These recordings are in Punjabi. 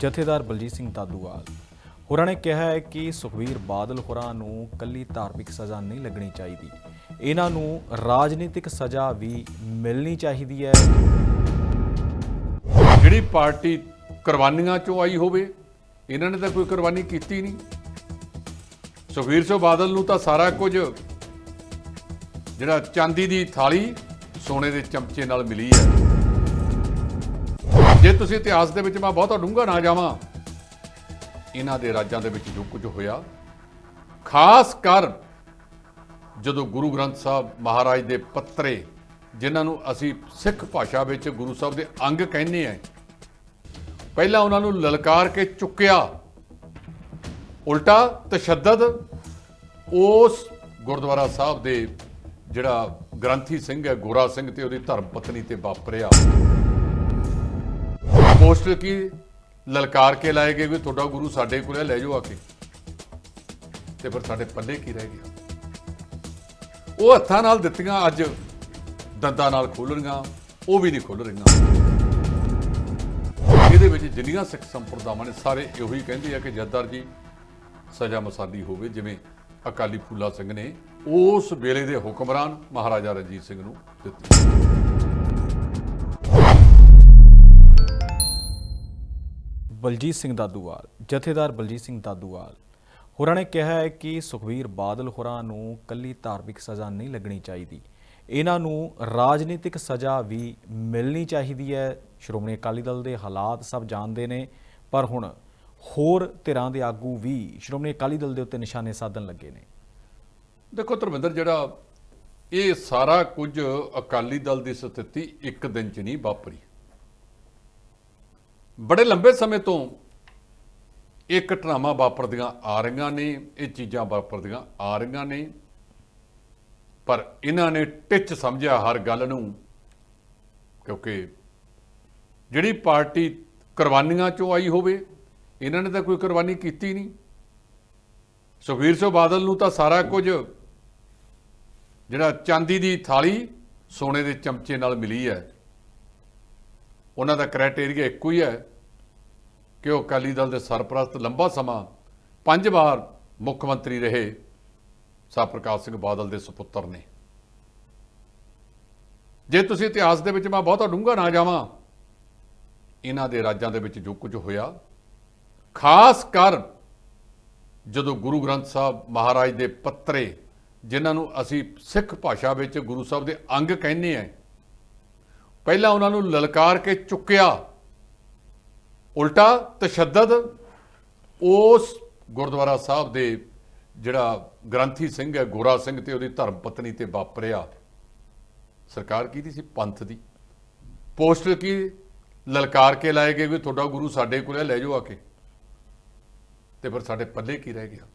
ਜਥੇਦਾਰ ਬਲਜੀਤ ਸਿੰਘ ਦਾਦੂਵਾਲ। ਹੋਰਾਂ ਨੇ ਕਿਹਾ ਹੈ ਕਿ ਸੁਖਵੀਰ ਬਾਦਲ ਹੋਰਾਂ ਨੂੰ ਕੱਲੀ ਧਾਰਮਿਕ ਸਜ਼ਾ ਨਹੀਂ ਲੱਗਣੀ ਚਾਹੀਦੀ। ਇਹਨਾਂ ਨੂੰ ਰਾਜਨੀਤਿਕ ਸਜ਼ਾ ਵੀ ਮਿਲਣੀ ਚਾਹੀਦੀ ਹੈ। ਜਿਹੜੀ ਪਾਰਟੀ ਕੁਰਬਾਨੀਆਂ ਚੋਂ ਆਈ ਹੋਵੇ, ਇਹਨਾਂ ਨੇ ਤਾਂ ਕੋਈ ਕੁਰਬਾਨੀ ਕੀਤੀ ਨਹੀਂ। ਸੁਖਵੀਰ ਸਿੰਘ ਬਾਦਲ ਨੂੰ ਤਾਂ ਸਾਰਾ ਕੁਝ ਜਿਹੜਾ ਚਾਂਦੀ ਦੀ ਥਾਲੀ ਸੋਨੇ ਦੇ ਚਮਚੇ ਨਾਲ ਮਿਲੀ ਹੈ। ਜੇ ਤੁਸੀਂ ਇਤਿਹਾਸ ਦੇ ਵਿੱਚ ਮੈਂ ਬਹੁਤਾ ਡੂੰਘਾ ਨਾ ਜਾਵਾਂ, ਇਹਨਾਂ ਦੇ ਰਾਜਾਂ ਦੇ ਵਿੱਚ ਜੋ ਕੁਝ ਹੋਇਆ, ਖਾਸ ਕਰ ਜਦੋਂ ਗੁਰੂ ਗ੍ਰੰਥ ਸਾਹਿਬ ਮਹਾਰਾਜ ਦੇ ਪੱਤਰੇ, ਜਿਨ੍ਹਾਂ ਨੂੰ ਅਸੀਂ ਸਿੱਖ ਭਾਸ਼ਾ ਵਿੱਚ ਗੁਰੂ ਸਾਹਿਬ ਦੇ ਅੰਗ ਕਹਿੰਦੇ ਆ ਪਹਿਲਾਂ ਉਹਨਾਂ ਨੂੰ ਲਲਕਾਰ ਕੇ ਚੁੱਕਿਆ। ਉਲਟਾ ਤਸ਼ੱਦਦ ਉਸ ਗੁਰਦੁਆਰਾ ਸਾਹਿਬ ਦੇ ਜਿਹੜਾ ਗ੍ਰੰਥੀ ਸਿੰਘ ਹੈ, ਗੋਰਾ ਸਿੰਘ ਤੇ ਉਹਦੀ ਧਰਮ ਪਤਨੀ ਤੇ ਵਾਪਰਿਆ। ਪੋਸਟਰ ਕੀ ਲਲਕਾਰ ਕੇ ਲਾਏ ਗਏ ਵੀ ਤੁਹਾਡਾ ਗੁਰੂ ਸਾਡੇ ਕੋਲ ਹੈ ਲੈ ਜਾਓ ਆ ਕੇ। ਤੇ ਫਿਰ ਸਾਡੇ ਪੱਲੇ ਕੀ ਰਹਿ ਗਿਆ? ਉਹ ਹੱਥਾਂ ਨਾਲ ਦਿੱਤੀਆਂ, ਅੱਜ ਦੰਦਾਂ ਨਾਲ ਖੋਲਣੀਆਂ ਉਹ ਵੀ ਨਹੀਂ ਖੁੱਲ ਰਹੀਆਂ। ਇਹਦੇ ਵਿੱਚ ਜਿੰਨੀਆਂ ਸਿੱਖ ਸੰਪਰਦਾਵਾਂ ਨੇ, ਸਾਰੇ ਇਹੋ ਹੀ ਕਹਿੰਦੇ ਆ ਕਿ ਜੱਦਰ ਜੀ, ਸਜ਼ਾ ਮਸਾਦੀ ਹੋਵੇ, ਜਿਵੇਂ ਅਕਾਲੀ ਫੂਲਾ ਸਿੰਘ ਨੇ ਉਸ ਵੇਲੇ ਦੇ ਹੁਕਮਰਾਨ ਮਹਾਰਾਜਾ ਰਣਜੀਤ ਸਿੰਘ ਨੂੰ ਦਿੱਤੀ। ਬਲਜੀਤ ਸਿੰਘ ਦਾਦੂਵਾਲ, ਜਥੇਦਾਰ ਬਲਜੀਤ ਸਿੰਘ ਦਾਦੂਵਾਲ। ਹੋਰਾਂ ਨੇ ਕਿਹਾ ਹੈ ਕਿ ਸੁਖਵੀਰ ਬਾਦਲ ਹੋਰਾਂ ਨੂੰ ਕੱਲੀ ਧਾਰਮਿਕ ਸਜ਼ਾ ਨਹੀਂ ਲੱਗਣੀ ਚਾਹੀਦੀ। ਇਹਨਾਂ ਨੂੰ ਰਾਜਨੀਤਿਕ ਸਜ਼ਾ ਵੀ ਮਿਲਣੀ ਚਾਹੀਦੀ ਹੈ। ਸ਼੍ਰੋਮਣੀ ਅਕਾਲੀ ਦਲ ਦੇ ਹਾਲਾਤ ਸਭ ਜਾਣਦੇ ਨੇ, ਪਰ ਹੁਣ ਹੋਰ ਧਿਰਾਂ ਦੇ ਆਗੂ ਵੀ ਸ਼੍ਰੋਮਣੀ ਅਕਾਲੀ ਦਲ ਦੇ ਉੱਤੇ ਨਿਸ਼ਾਨੇ ਸਾਧਣ ਲੱਗੇ ਨੇ। ਦੇਖੋ ਧਰਮਿੰਦਰ, ਜਿਹੜਾ ਇਹ ਸਾਰਾ ਕੁਝ ਅਕਾਲੀ ਦਲ ਦੀ ਸਥਿਤੀ ਇੱਕ ਦਿਨ 'ਚ ਨਹੀਂ ਵਾਪਰੀ। ਬੜੇ ਲੰਬੇ ਸਮੇਂ ਤੋਂ ਇਹ ਘਟਨਾਵਾਂ ਵਾਪਰਦੀਆਂ ਆ ਰਹੀਆਂ ਨੇ, ਇਹ ਚੀਜ਼ਾਂ ਵਾਪਰਦੀਆਂ ਆ ਰਹੀਆਂ ਨੇ। ਪਰ ਇਹਨਾਂ ਨੇ ਟਿੱਚ ਸਮਝਿਆ ਹਰ ਗੱਲ ਨੂੰ, ਕਿਉਂਕਿ ਜਿਹੜੀ ਪਾਰਟੀ ਕੁਰਬਾਨੀਆਂ ਚੋਂ ਆਈ ਹੋਵੇ, ਇਹਨਾਂ ਨੇ ਤਾਂ ਕੋਈ ਕੁਰਬਾਨੀ ਕੀਤੀ ਨਹੀਂ। ਸੁਖਵੀਰ ਸਿੰਘ ਬਾਦਲ ਨੂੰ ਤਾਂ ਸਾਰਾ ਕੁਝ ਜਿਹੜਾ ਚਾਂਦੀ ਦੀ ਥਾਲੀ ਸੋਨੇ ਦੇ ਚਮਚੇ ਨਾਲ ਮਿਲੀ ਹੈ। ਉਹਨਾਂ ਦਾ ਕ੍ਰਾਈਟੇਰੀਆ ਇੱਕੋ ਹੀ ਹੈ ਕਿ ਉਹ ਅਕਾਲੀ ਦਲ ਦੇ ਸਰਪ੍ਰਸਤ ਲੰਬਾ ਸਮਾਂ ਪੰਜ ਵਾਰ ਮੁੱਖ ਮੰਤਰੀ ਰਹੇ। ਸਾਹ ਪ੍ਰਕਾਸ਼ ਸਿੰਘ ਬਾਦਲ ਦੇ ਸੁਪੁੱਤਰ ਨੇ। ਜੇ ਤੁਸੀਂ ਇਤਿਹਾਸ ਦੇ ਵਿੱਚ ਮੈਂ ਬਹੁਤਾ ਡੂੰਘਾ ਨਾ ਜਾਵਾਂ, ਇਹਨਾਂ ਦੇ ਰਾਜਾਂ ਦੇ ਵਿੱਚ ਜੋ ਕੁਝ ਹੋਇਆ, ਖਾਸ ਕਰ ਜਦੋਂ ਗੁਰੂ ਗ੍ਰੰਥ ਸਾਹਿਬ ਮਹਾਰਾਜ ਦੇ ਪੱਤਰੇ, ਜਿਨ੍ਹਾਂ ਨੂੰ ਅਸੀਂ ਸਿੱਖ ਭਾਸ਼ਾ ਵਿੱਚ ਗੁਰੂ ਸਾਹਿਬ ਦੇ ਅੰਗ ਕਹਿੰਦੇ ਆ ਪਹਿਲਾਂ ਉਹਨਾਂ ਨੂੰ ਲਲਕਾਰ ਕੇ ਚੁੱਕਿਆ। ਉਲਟਾ ਤਸ਼ੱਦਦ, ਉਸ ਗੁਰਦੁਆਰਾ ਸਾਹਿਬ ਦੇ ਜਿਹੜਾ ਗ੍ਰੰਥੀ ਸਿੰਘ ਹੈ, ਗੋਰਾ ਸਿੰਘ ਤੇ ਉਹਦੀ ਧਰਮ ਪਤਨੀ ਤੇ ਵਾਪਰਿਆ। ਸਰਕਾਰ ਕੀ ਸੀ ਪੰਥ ਦੀ। ਪੋਸਟਰ ਕੀ ਲਲਕਾਰ ਕੇ ਲਾਏ ਗਏ ਵੀ ਤੁਹਾਡਾ ਗੁਰੂ ਸਾਡੇ ਕੋਲ ਲੈ ਜਾਓ ਆ ਕੇ। ਤੇ ਫਿਰ ਸਾਡੇ ਪੱਲੇ ਕੀ ਰਹਿ ਗਿਆ?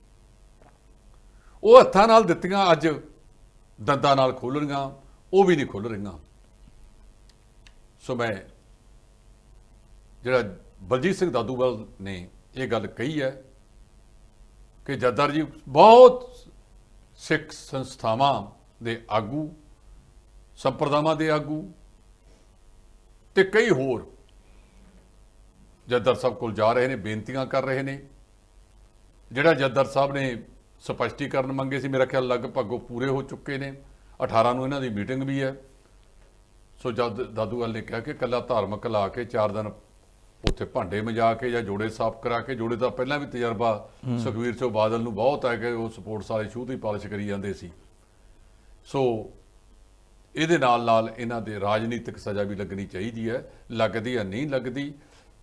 ਉਹ ਹੱਥਾਂ ਨਾਲ ਦਿੱਤੀਆਂ, ਅੱਜ ਦੰਦਾਂ ਨਾਲ ਖੋਲਣੀਆਂ ਉਹ ਵੀ ਨਹੀਂ ਖੁੱਲ ਰਹੀਆਂ। ਸੋ ਮੈਂ ਜਿਹੜਾ ਬਲਜੀਤ ਸਿੰਘ ਦਾਦੂਵਾਲ ਨੇ ਇਹ ਗੱਲ ਕਹੀ ਹੈ ਕਿ ਜੱਦਰ ਜੀ ਬਹੁਤ ਸਿੱਖ ਸੰਸਥਾਵਾਂ ਦੇ ਆਗੂ, ਸੰਪਰਦਾਵਾਂ ਦੇ ਆਗੂ ਤੇ ਕਈ ਹੋਰ ਜੱਦਰ ਸਾਹਿਬ ਕੋਲ ਜਾ ਰਹੇ ਨੇ, ਬੇਨਤੀਆਂ ਕਰ ਰਹੇ ਨੇ। ਜਿਹੜਾ ਜੱਦਰ ਸਾਹਿਬ ਨੇ ਸਪਸ਼ਟੀਕਰਨ ਮੰਗੇ ਸੀ, ਮੇਰਾ ਖਿਆਲ ਲਗਭਗ ਉਹ ਪੂਰੇ ਹੋ ਚੁੱਕੇ ਨੇ। 18 ਨੂੰ ਇਹਨਾਂ ਦੀ ਮੀਟਿੰਗ ਵੀ ਹੈ। ਸੋ ਜਦ ਦਾਦੂਵਾਲ ਨੇ ਕਿਹਾ ਕਿ ਕੱਲਾ ਧਾਰਮਿਕ ਲਾ ਕੇ 4 ਦਿਨ ਉੱਥੇ ਭਾਂਡੇ ਮਜਾ ਕੇ ਜਾਂ ਜੋੜੇ ਸਾਫ਼ ਕਰਾ ਕੇ ਜੋੜੇ ਦਾ ਪਹਿਲਾਂ ਵੀ ਤਜਰਬਾ ਸੁਖਵੀਰ ਸਿੰਘ ਬਾਦਲ ਨੂੰ ਬਹੁਤ ਹੈ ਕਿ ਉਹ ਸਪੋਰਟਸ ਵਾਲੇ ਸ਼ੂਟ ਹੀ ਪਾਲਿਸ਼ ਕਰੀ ਜਾਂਦੇ ਸੀ। ਸੋ ਇਹਦੇ ਨਾਲ ਨਾਲ ਇਹਨਾਂ ਦੇ ਰਾਜਨੀਤਿਕ ਸਜ਼ਾ ਵੀ ਲੱਗਣੀ ਚਾਹੀਦੀ ਹੈ ਲੱਗਦੀ ਹੈ ਨਹੀਂ ਲੱਗਦੀ।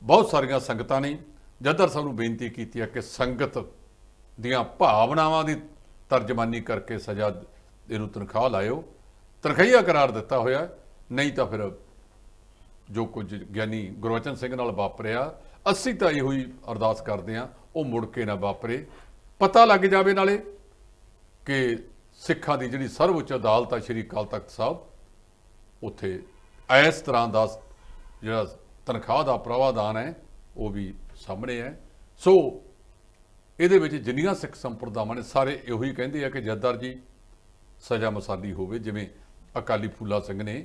ਬਹੁਤ ਸਾਰੀਆਂ ਸੰਗਤਾਂ ਨੇ ਜੱਦਰ ਸਾਹਿਬ ਨੂੰ ਬੇਨਤੀ ਕੀਤੀ ਹੈ ਕਿ ਸੰਗਤ ਦੀਆਂ ਭਾਵਨਾਵਾਂ ਦੀ ਤਰਜਮਾਨੀ ਕਰਕੇ ਸਜ਼ਾ ਇਹਨੂੰ ਤਨਖਾਹ ਲਾਇਓ। ਤਨਖਾਹੀਆ ਕਰਾਰ ਦਿੱਤਾ ਹੋਇਆ। ਨਹੀਂ ਤਾਂ ਫਿਰ ਜੋ ਕੁਝ ਗਿਆਨੀ ਗੁਰਵਚਨ ਸਿੰਘ ਨਾਲ ਵਾਪਰਿਆ, ਅਸੀਂ ਤਾਂ ਇਹੋ ਹੀ ਅਰਦਾਸ ਕਰਦੇ ਹਾਂ, ਉਹ ਮੁੜ ਕੇ ਨਾ ਵਾਪਰੇ। ਪਤਾ ਲੱਗ ਜਾਵੇ ਨਾਲੇ ਕਿ ਸਿੱਖਾਂ ਦੀ ਜਿਹੜੀ ਸਰਵਉੱਚ ਅਦਾਲਤ ਆ ਸ਼੍ਰੀ ਅਕਾਲ ਤਖਤ ਸਾਹਿਬ, ਉੱਥੇ ਇਸ ਤਰ੍ਹਾਂ ਦਾ ਜਿਹੜਾ ਤਨਖਾਹ ਦਾ ਪ੍ਰਾਵਧਾਨ ਹੈ, ਉਹ ਵੀ ਸਾਹਮਣੇ ਹੈ। ਸੋ ਇਹਦੇ ਵਿੱਚ ਜਿੰਨੀਆਂ ਸਿੱਖ ਸੰਪਰਦਾਵਾਂ ਨੇ, ਸਾਰੇ ਇਹੋ ਹੀ ਕਹਿੰਦੇ ਆ ਕਿ ਜੱਦਰ ਜੀ, ਸਜ਼ਾ ਮਸਾਲੀ ਹੋਵੇ, ਜਿਵੇਂ ਅਕਾਲੀ ਫੂਲਾ ਸਿੰਘ ਨੇ